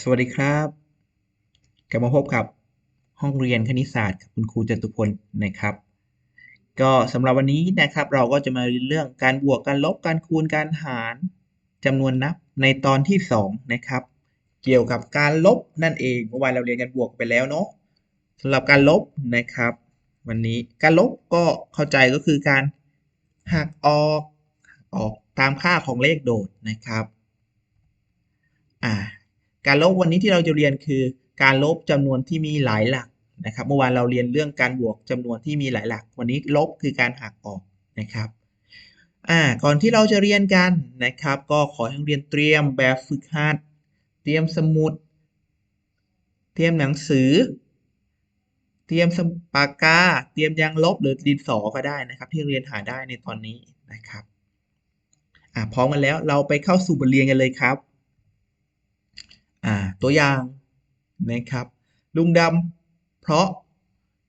สวัสดีครับ กลับมาพบกับห้องเรียนคณิตศาสตร์กับคุณครูจตุพลนะครับ ก็สำหรับวันนี้นะครับเราก็จะมาเรียนเรื่องการบวกการลบการคูณการหารจำนวนนับในตอนที่2นะครับ เกี่ยวกับการลบนั่นเองเมื่อวานเราเรียนกันบวกไปแล้วเนาะสำหรับการลบนะครับ วันนี้การลบก็เข้าใจก็คือการหักออกออกตามค่าของเลขโดดนะครับ อ่า การลบวันนี้ที่เราจะเรียนคือ การลบจำนวนที่มีหลายหลักนะครับเมื่อวานเราเรียนเรื่องการบวกจำนวนที่มีหลายหลัก วันนี้ลบคือการหักออกนะครับอ่าก่อนที่เราจะเรียนกันนะครับ ก็ขอให้นักเรียนเตรียมแบบฝึกหัด เตรียมสมุด เตรียมหนังสือ เตรียมสมปากกา เตรียมยางลบหรือดินสอก็ได้นะครับ ที่เรียนหาได้ในตอนนี้นะครับอ่าพร้อมกันแล้วเราไปเข้าสู่บทเรียนกันเลยครับ ตัวอย่างนะครับ ลุงดำเพราะ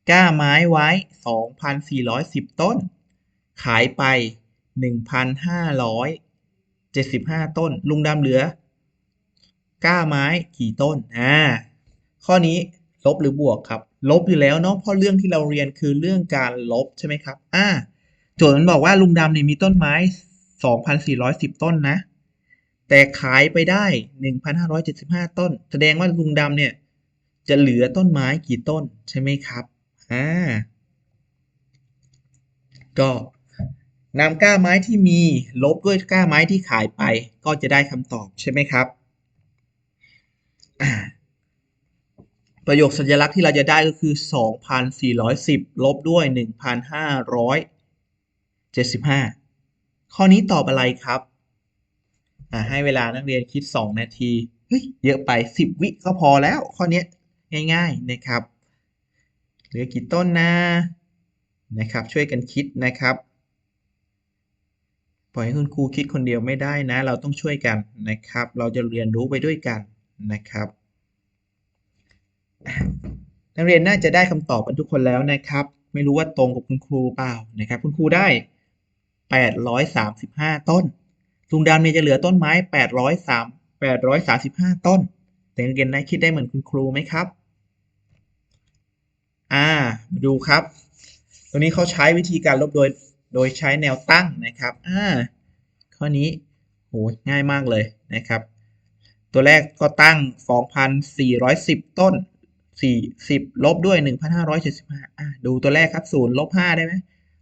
กล้าไม้ไว้ 2,410 ต้น ขายไป 1,575 ต้น ลุงดำเหลือกล้าไม้กี่ต้น อ่า ข้อนี้ลบหรือบวกครับ ลบอยู่แล้วเนาะ เพราะเรื่องที่เราเรียนคือเรื่องการลบใช่ไหมครับ อ่า โจทย์มันบอกว่าลุงดำเนี่ยมีต้นไม้ 2,410 ต้นนะ แต่ขายไปได้ 1,575 ต้น แสดงว่าลุงดำเนี่ย จะเหลือต้นไม้กี่ต้นใช่ไหมครับอ่าก็นำก้าไม้ที่มีลบด้วยก้าไม้ที่ขายไป ก็จะได้คำตอบใช่ไหมครับ ประโยคสัญลักษณ์ที่เราจะได้ก็คือ 2,410 ลบด้วย 1,575 ข้อนี้ตอบอะไรครับ อ่าให้เวลานักเรียนคิด 2 นาทีเฮ้ยเยอะไป 10 วิก็พอแล้ว ข้อนี้ง่าย ๆนะครับ เหลือกี่ต้นนะนะครับ ช่วยกันคิดนะครับปล่อยให้คุณครูคิดคนเดียวไม่ได้นะ เราต้องช่วยกันนะครับ เราจะเรียนรู้ไปด้วยกันนะครับ นักเรียนน่าจะได้คำตอบกันทุกคนแล้วนะครับ ไม่รู้ว่าตรงกับคุณครูเปล่านะครับ คุณครูได้ 835 ต้น ลุงดำเนี่ยจะเหลือต้นไม้ 803 835 ต้น แต่นักเรียนได้คิดได้เหมือนคุณครูไหมครับ อ่ามาดูครับตัวนี้เขาใช้วิธีการลบโดย โดยใช้แนวตั้งนะครับ อ่า ข้อนี้โหง่ายมากเลยนะครับ ตัวแรกก็ตั้ง 2,410 ต้น 40 ลบด้วย 1,575 อ่า ดูตัวแรกครับ0ลบ5ได้ไหม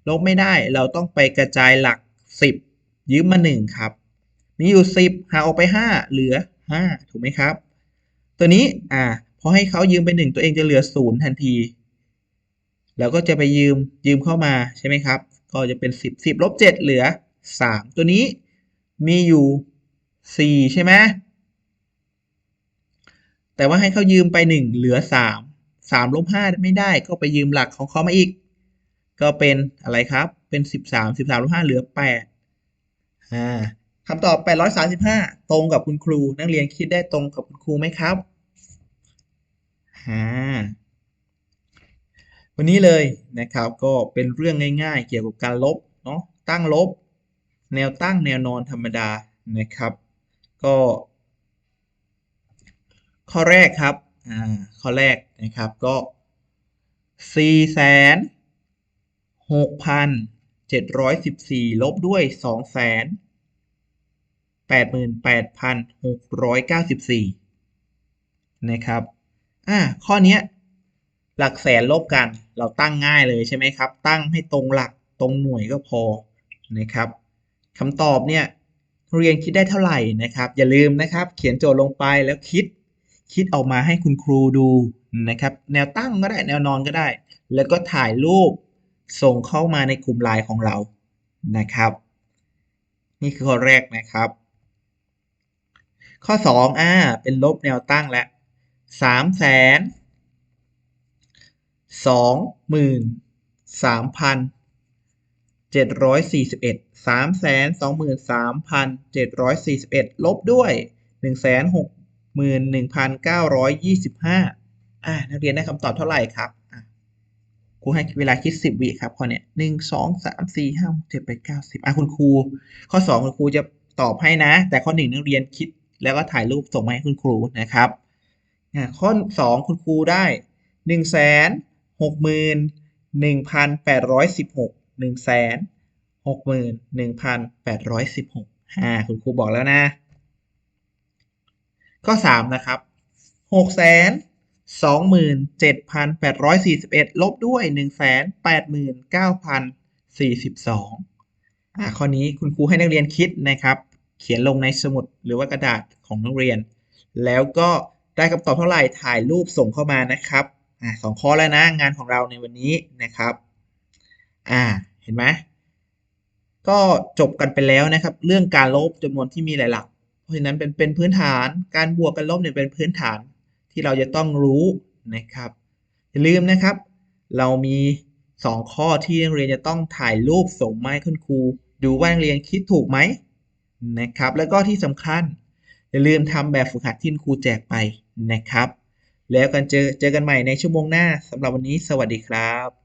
ลบไม่ได้ เราต้องไปกระจายหลัก 10 ยืมมา 1 ครับ มีอยู่ 10 หาออกไป 5 เหลือ 5 ถูกไหมครับ ตัวนี้อ่าพอให้เขายืมไป 1 ตัวเองจะเหลือ 0 ทันที แล้วก็จะไปยืมยืมเข้ามาใช่ไหมครับ ก็จะเป็น 10 10ลบ7เหลือ 3 ตัวนี้มีอยู่ 4 ใช่ไหมแต่ว่าให้เขายืมไป 1 เหลือ 3 3ลบ5ไม่ได้ก็ไปยืมหลักของเขามาอีก ก็เป็นอะไรครับเป็น 13 13ลบ5เหลือ8อ่า คำตอบ 835 ตรงกับคุณครู นักเรียนคิดได้ตรงกับคุณครูไหมครับอ่าวันนี้เลยนะครับก็เป็นเรื่องง่าย ๆ เกี่ยวกับการลบเนาะตั้งลบ แนวตั้งแนวนอนธรรมดานะครับ ก็ ข้อแรกครับอ่าข้อแรกนะครับก็สี่แสนหกพันเจ็ดร้อยสิบสี่ลบด้วยสองแสน แปดหมื่นแปดพันหกร้อยเก้าสิบสี่นะครับ อ่า ข้อนี้หลักแสนลบกัน เราตั้งง่ายเลยใช่ไหมครับ ตั้งให้ตรงหลักตรงหน่วยก็พอ นะครับคำตอบเนี่ยเรียนคิดได้เท่าไหร่นะครับ อย่าลืมนะครับ เขียนโจทย์ลงไปแล้วคิด คิดออกมาให้คุณครูดูนะครับ แนวตั้งก็ได้ แนวนอนก็ได้ แล้วก็ถ่ายรูปส่งเข้ามาในกลุ่มไลน์ของเรานะครับ นี่คือข้อแรกนะครับ ข้อ2อ่าเป็นลบแนวตั้งแล้วสามแสนสองหมื่นสามพันเจ็ดร้อยสี่สิบเอ็ดสามแสนสองหมื่นสามพันเจ็ดร้อยสี่สิบเอ็ดลบด้วยหนึ่งแสนหกหมื่นหนึ่งพันเก้าร้อยยี่สิบห้าอ่านักเรียนได้คำตอบเท่าไหร่ครับครูให้เวลาคิดสิบวิครับข้อเนี้ยหนึ่งสองสามสี่ห้าหกเจ็ดแปดเก้าสิบอะคุณครู ข้อสองคุณครูจะตอบให้นะ แต่ข้อหนึ่งนักเรียนคิด แล้วก็ถ่ายรูปส่งมาให้คุณครูนะครับข้อสองคุณครูได้หนึ่งแสนหกหมื่นหนึ่งพันแปดร้อยสิบหกหนึ่งแสนหกหมื่นหนึ่งพันแปดร้อยสิบหกอ่าคุณครูบอกแล้วนะ ข้อสามนะครับหกแสนสองหมื่นเจ็ดพันแปดร้อยสี่สิบเอ็ดลบด้วยหนึ่งแสนแปดหมื่นเก้าพันสี่สิบสองอ่าข้อนี้คุณครูให้นักเรียนคิดนะครับ เขียนลงในสมุดหรือว่ากระดาษของนักเรียน แล้วก็ได้คำตอบเท่าไหร่ถ่ายรูปส่งเข้ามานะครับอ่าสองข้อแล้วนะงานของเราในวันนี้นะครับอ่าเห็นไหมก็จบกันไปแล้วนะครับ เรื่องการลบจำนวนที่มีหลายหลัก เพราะฉะนั้นเป็นเป็นพื้นฐานการบวกกันลบเนี่ยเป็นพื้นฐานที่เราจะต้องรู้นะครับ อย่าลืมนะครับ เรามี 2 ข้อที่นักเรียนจะต้องถ่ายรูปส่งมาให้คุณครู ดูว่านักเรียนคิดถูกไหม นะครับ แล้วก็ที่สำคัญ อย่าลืมทำแบบฝึกหัดที่ครูแจกไปนะครับ แล้วกันเจอเจอกันใหม่ในชั่วโมงหน้าสำหรับวันนี้สวัสดีครับ